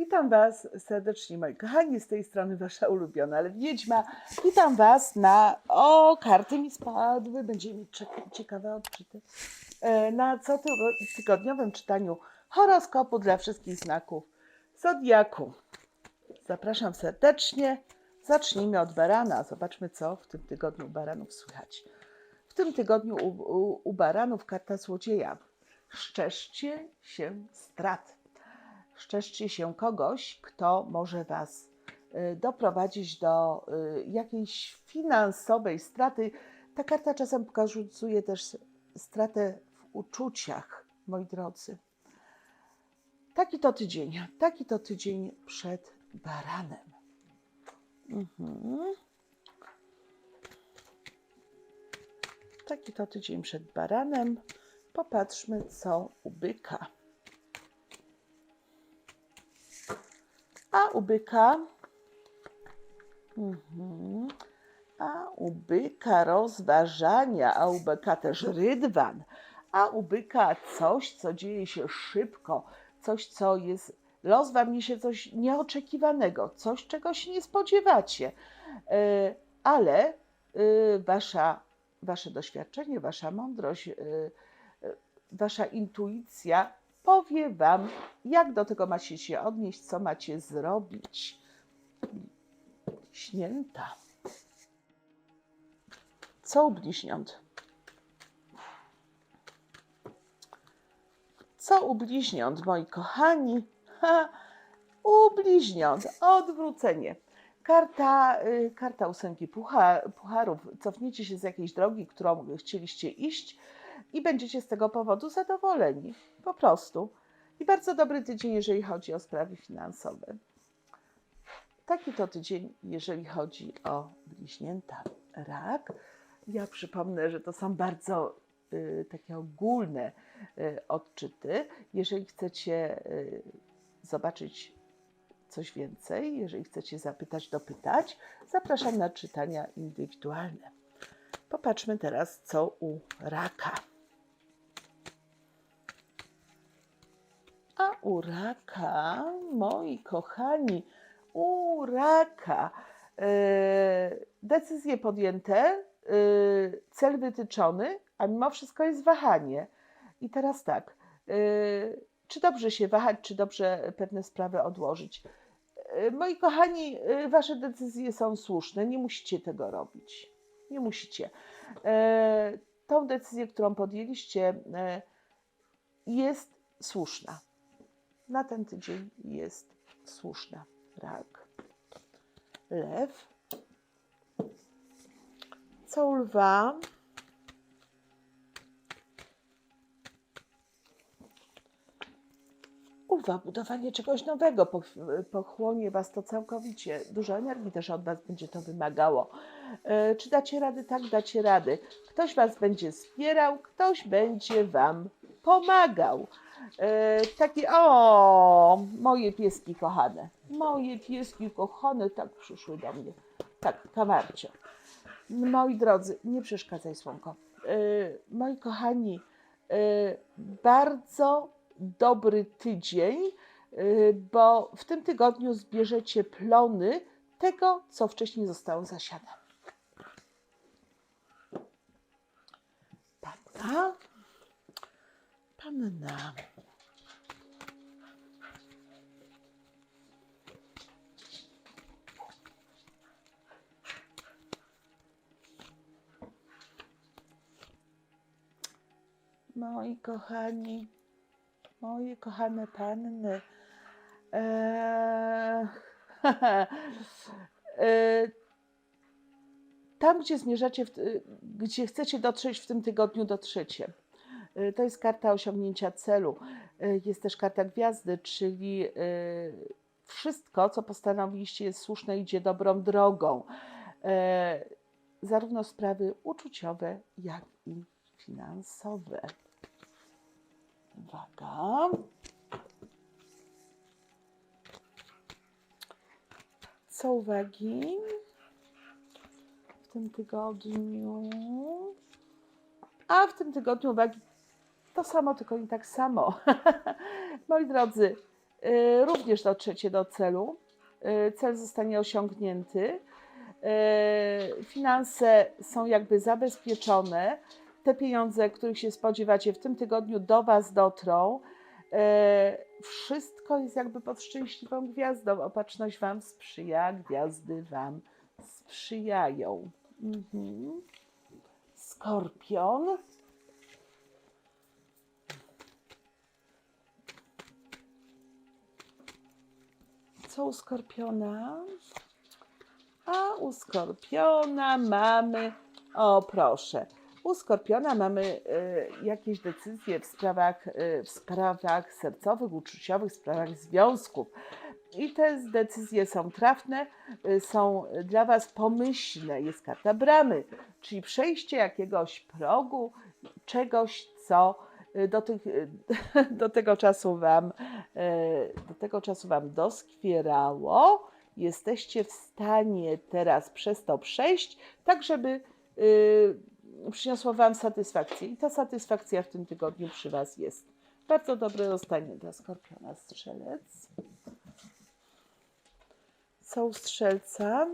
Witam Was serdecznie, moi kochani, z tej strony Wasza ulubiona, ale wiedźma. Witam Was na... O, karty mi spadły, będziemy mieć czek- ciekawe odczyty. E, Na co tygo- tygodniowym czytaniu horoskopu dla wszystkich znaków Zodiaku. Zapraszam serdecznie. Zacznijmy od barana. Zobaczmy, co w tym tygodniu u baranów słychać. W tym tygodniu u, u, u baranów karta złodzieja. Szczęście się strat. Szczęście się kogoś, kto może Was y, doprowadzić do y, jakiejś finansowej straty. Ta karta czasem pokazuje też stratę w uczuciach, moi drodzy. Taki to tydzień, taki to tydzień przed baranem. Mhm. Taki to tydzień przed baranem. Popatrzmy, co u byka. A u byka. Mhm. A u byka rozważania, a u byka też rydwan, a u byka coś, co dzieje się szybko, coś, co jest. Los wam niesie coś nieoczekiwanego, coś, czego się nie spodziewacie, E, ale e, wasza, wasze doświadczenie, wasza mądrość, e, wasza intuicja powie wam, jak do tego macie się odnieść, co macie zrobić. Śnięta. Co u bliźniąt? Co u bliźniąt, moi kochani? Ha, u bliźniąt odwrócenie. Karta, y, karta ósemki pucha, pucharów. Cofniecie się z jakiejś drogi, którą chcieliście iść i będziecie z tego powodu zadowoleni. Po prostu. I bardzo dobry tydzień, jeżeli chodzi o sprawy finansowe. Taki to tydzień, jeżeli chodzi o bliźnięta. Rak. Ja przypomnę, że to są bardzo y, takie ogólne y, odczyty. Jeżeli chcecie y, zobaczyć coś więcej, jeżeli chcecie zapytać, dopytać, zapraszam na czytania indywidualne. Popatrzmy teraz, co u raka. A u raka, moi kochani, u raka e, decyzje podjęte, e, cel wytyczony, a mimo wszystko jest wahanie. I teraz tak, e, czy dobrze się wahać, czy dobrze pewne sprawy odłożyć? Moi kochani, wasze decyzje są słuszne, nie musicie tego robić. Nie musicie. Tą decyzję, którą podjęliście, jest słuszna. Na ten tydzień jest słuszna. Rak. Lew. Co u lwa? U lwa budowanie czegoś nowego poch- pochłonie Was to całkowicie. Dużo energii też od Was będzie to wymagało. E, Czy dacie rady? Tak, dacie rady. Ktoś Was będzie wspierał, ktoś będzie Wam pomagał. E, Takie, o, moje pieski kochane, moje pieski kochane, tak przyszły do mnie. Tak, kawarcio. Moi drodzy, nie przeszkadzaj, słonko. E, Moi kochani, e, bardzo dobry tydzień, bo w tym tygodniu zbierzecie plony tego, co wcześniej zostało zasiane. Panna, panna. Moi kochani, moje kochane panny, eee, tam, gdzie zmierzacie, w, gdzie chcecie dotrzeć w tym tygodniu, dotrzecie. E, To jest karta osiągnięcia celu. E, Jest też karta gwiazdy, czyli e, wszystko, co postanowiliście, jest słuszne, idzie dobrą drogą. Zarówno sprawy uczuciowe, jak i finansowe. Uwaga. Co uwagi w tym tygodniu? A w tym tygodniu uwagi to samo, tylko nie tak samo. Moi drodzy, y, również dotrzecie do celu. Y, Cel zostanie osiągnięty. Y, Finanse są jakby zabezpieczone. Te pieniądze, których się spodziewacie w tym tygodniu, do Was dotrą. Wszystko jest jakby pod szczęśliwą gwiazdą. Opatrzność Wam sprzyja, gwiazdy Wam sprzyjają. Mhm. Skorpion. Co u skorpiona? A u skorpiona mamy, o proszę, u skorpiona mamy y, jakieś decyzje w sprawach, y, w sprawach sercowych, uczuciowych, w sprawach związków. I te decyzje są trafne, y, są dla Was pomyślne. Jest karta bramy, czyli przejście jakiegoś progu, czegoś, co do, tych, y, do tego czasu Wam, y, do tego czasu Wam doskwierało. Jesteście w stanie teraz przez to przejść, tak żeby y, przyniosło Wam satysfakcję. I ta satysfakcja w tym tygodniu przy Was jest. Bardzo dobre rozstanie dla Skorpiona Strzelec. U Strzelca?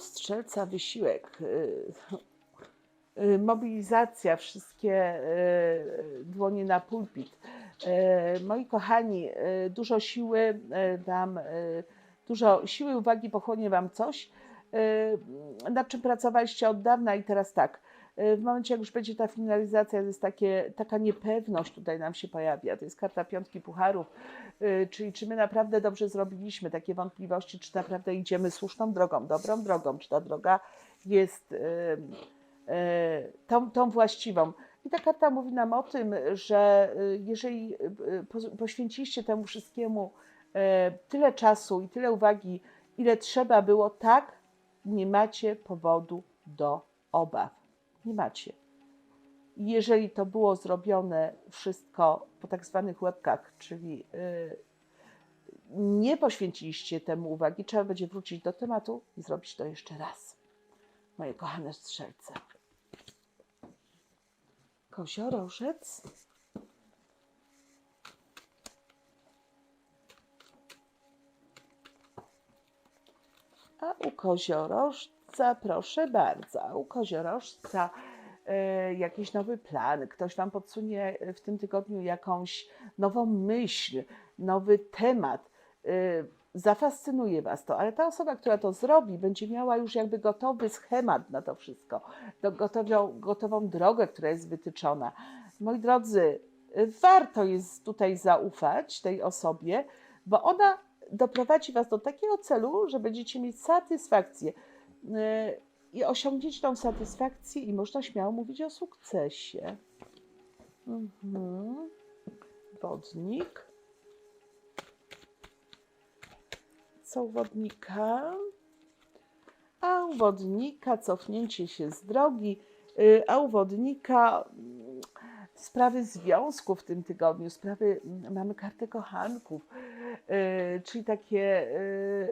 Strzelca wysiłek, y, y, mobilizacja, wszystkie y, dłonie na pulpit. Moi kochani, dużo siły Wam, dużo siły uwagi pochłonie Wam coś, nad czym pracowaliście od dawna i teraz tak. Y, W momencie, jak już będzie ta finalizacja, jest takie, taka niepewność tutaj nam się pojawia. To jest karta piątki pucharów, y, czyli czy my naprawdę dobrze zrobiliśmy, takie wątpliwości, czy naprawdę idziemy słuszną drogą, dobrą drogą, czy ta droga jest y, tą, tą właściwą. I ta karta mówi nam o tym, że jeżeli po- poświęciliście temu wszystkiemu tyle czasu i tyle uwagi, ile trzeba było, tak, nie macie powodu do obaw. Nie macie. Jeżeli to było zrobione wszystko po tak zwanych łebkach, czyli y, nie poświęciliście temu uwagi, trzeba będzie wrócić do tematu i zrobić to jeszcze raz. Moje kochane strzelce. Koziorożec. A u koziorożca, proszę bardzo, u koziorożca e, jakiś nowy plan, ktoś Wam podsunie w tym tygodniu jakąś nową myśl, nowy temat. e, Zafascynuje Was to, ale ta osoba, która to zrobi, będzie miała już jakby gotowy schemat na to wszystko, do gotowią, gotową drogę, która jest wytyczona. Moi drodzy, warto jest tutaj zaufać tej osobie, bo ona doprowadzi Was do takiego celu, że będziecie mieć satysfakcję. Yy, I osiągniecie tą satysfakcję, i można śmiało mówić o sukcesie. Mhm. Wodnik. Co u wodnika? A u wodnika cofnięcie się z drogi, yy, a u wodnika mm, sprawy związku w tym tygodniu, sprawy, mm, mamy kartę kochanków, czyli takie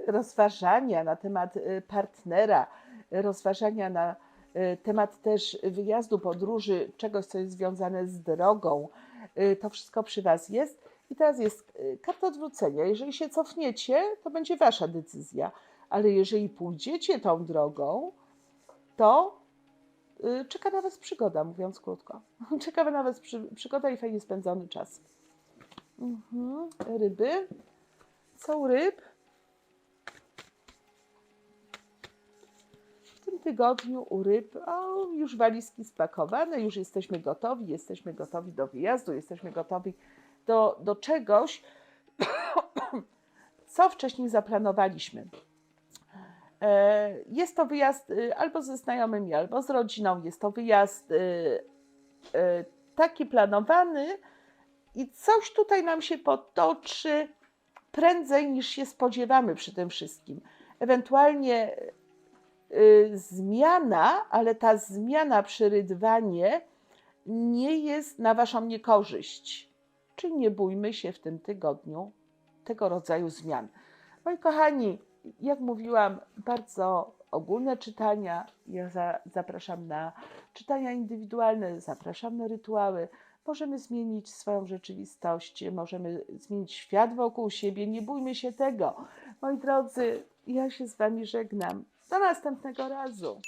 yy, rozważania na temat yy, partnera, rozważania na temat też wyjazdu, podróży, czegoś, co jest związane z drogą. To wszystko przy Was jest. I teraz jest karta odwrócenia. Jeżeli się cofniecie, to będzie Wasza decyzja, ale jeżeli pójdziecie tą drogą, to y, czeka na Was przygoda, mówiąc krótko. Czeka na Was przy, przygoda i fajnie spędzony czas. Mhm. Ryby. Co u ryb? W tym tygodniu u ryb o, już walizki spakowane, już jesteśmy gotowi, jesteśmy gotowi do wyjazdu, jesteśmy gotowi do, do czegoś, co wcześniej zaplanowaliśmy. E, Jest to wyjazd y, albo ze znajomymi, albo z rodziną. Jest to wyjazd y, y, taki planowany i coś tutaj nam się potoczy prędzej niż się spodziewamy przy tym wszystkim. Ewentualnie y, zmiana, ale ta zmiana przy rydwanie nie jest na Waszą niekorzyść. Czyli nie bójmy się w tym tygodniu tego rodzaju zmian. Moi kochani, jak mówiłam, bardzo ogólne czytania. Ja za, zapraszam na czytania indywidualne, zapraszam na rytuały, możemy zmienić swoją rzeczywistość, możemy zmienić świat wokół siebie. Nie bójmy się tego. Moi drodzy, ja się z Wami żegnam. Do następnego razu.